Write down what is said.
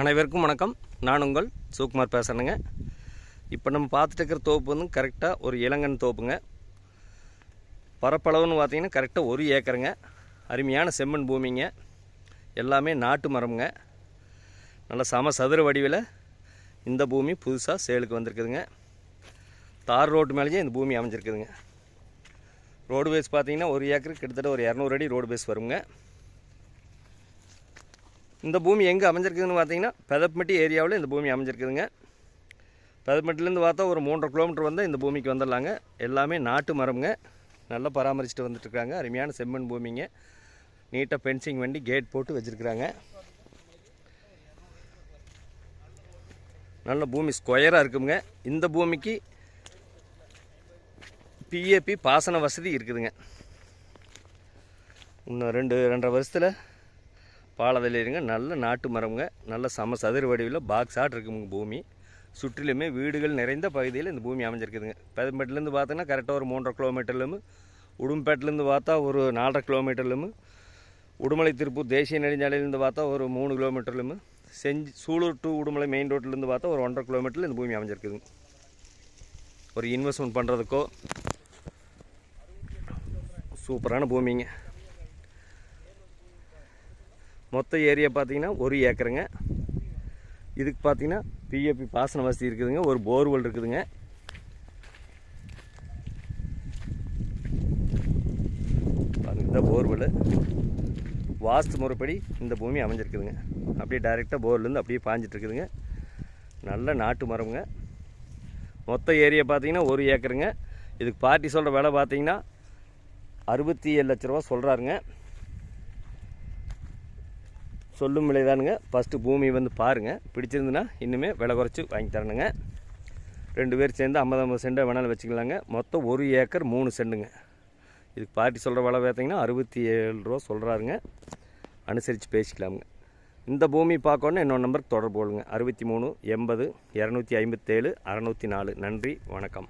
அனைவருக்கும் வணக்கம். நான் உங்கள் சுகுமார் பேசுகிறேங்க இப்போ நம்ம பார்த்துட்டு இருக்கிற தோப்பு வந்து கரெக்டாக ஒரு இளங்கன் தோப்புங்க. பரப்பளவுன்னு பார்த்தீங்கன்னா கரெக்டாக ஒரு ஏக்கருங்க. அருமையான செம்மண் பூமிங்க. எல்லாமே நாட்டு மரம்ங்க. நல்ல சம சதுர வடிவில் இந்த பூமி புதுசாக சேலுக்கு வந்திருக்குதுங்க. தார் ரோட்டு மேலேயே இந்த பூமி அமைஞ்சிருக்குதுங்க. ரோடு பேஸ் பார்த்தீங்கன்னா ஒரு ஏக்கருக்கு கிட்டத்தட்ட ஒரு இரநூறு அடி ரோடு பேஸ் வருங்க. இந்த பூமி எங்கே அமைஞ்சிருக்குதுன்னு பார்த்தீங்கன்னா பெதப்பட்டி ஏரியாவில் இந்த பூமி அமைஞ்சிருக்குதுங்க. பெதப்பட்டிலேருந்து பார்த்தா ஒரு மூன்றரை கிலோமீட்டர் வந்து இந்த பூமிக்கு வந்துடலாங்க. எல்லாமே நாட்டு மரம்ங்க. நல்லா பராமரிச்சுட்டு வந்துட்டுருக்காங்க. அருமையான செம்மண் பூமிங்க. நீட்டாக பென்சிங் வண்டி கேட் போட்டு வச்சுருக்குறாங்க. நல்ல பூமி ஸ்கொயராக இருக்குங்க. இந்த பூமிக்கு பிஏபி பாசன வசதி இருக்குதுங்க. இன்னும் ரெண்டு ரெண்டரை வருஷத்தில் பாலதலிருங்க நல்ல நாட்டு மரம்ங்க. நல்ல சம சதுர வடிவில் பாக்ஸ் ஆட் இருக்குங்க பூமி. சுற்றிலுமே வீடுகள் நிறைந்த பகுதியில் இந்த பூமி அமைஞ்சிருக்குதுங்க. பெதம்பேட்டிலேருந்து பார்த்தோன்னா கரெக்டாக ஒரு மூன்றரை கிலோமீட்டர்லேயும் உடும்பேட்டிலேருந்து பார்த்தா ஒரு நாலரை கிலோமீட்டர்லேயும் உடுமலை திருப்பூர் தேசிய நெடுஞ்சாலையிலேருந்து பார்த்தா ஒரு மூணு கிலோமீட்டர்லேயும் செஞ்சு சூலூர் டு உடுமலை மெயின் ரோட்லேருந்து பார்த்தா ஒரு ஒன்றரை கிலோமீட்டரில் இந்த பூமி அமைஞ்சிருக்குதுங்க. ஒரு இன்வெஸ்ட்மெண்ட் பண்ணுறதுக்கோ சூப்பரான பூமிங்க. மொத்த ஏரியா பார்த்தீங்கன்னா ஒரு ஏக்கருங்க. இதுக்கு பார்த்தீங்கன்னா பிஏபி பாசன வசதி இருக்குதுங்க. ஒரு போர்வெல் இருக்குதுங்க. பாருங்க, இந்த போர்வெல். வாஸ்து முறைப்படி இந்த பூமி அமைஞ்சிருக்குதுங்க. அப்படியே டைரெக்டாக போர்லேருந்து அப்படியே பாஞ்சிட்ருக்குதுங்க நல்ல நாட்டு மரம்ங்க. மொத்த ஏரியா பார்த்தீங்கன்னா ஒரு ஏக்கருங்க. இதுக்கு பார்ட்டி சொல்கிற விலை பார்த்தீங்கன்னா அறுபத்தி ஏழு லட்ச ரூபா சொல்கிறாருங்க சொல்லும் விலைதானுங்க. ஃபஸ்ட்டு பூமி வந்து பாருங்கள் பிடிச்சிருந்துன்னா இன்னுமே விலை குறைச்சி வாங்கி தரணுங்க. ரெண்டு பேர் சேர்ந்து ஐம்பது ஐம்பது சென்டாக வேணாலும் வச்சுக்கலாங்க. மொத்தம் ஒரு ஏக்கர் மூணு சென்டுங்க இதுக்கு பார்ட்டி சொல்கிற விலை பார்த்தீங்கன்னா அறுபத்தி ஏழு ரூபா சொல்கிறாருங்க அனுசரித்து பேசிக்கலாமுங்க. இந்த பூமி பார்க்கணுன்னா இன்னொரு நம்பருக்கு தொடர்பு கொள்ளுங்க. அறுபத்தி மூணு எண்பது இரநூத்தி ஐம்பத்தேழு அறநூற்றி நாலு. நன்றி வணக்கம்.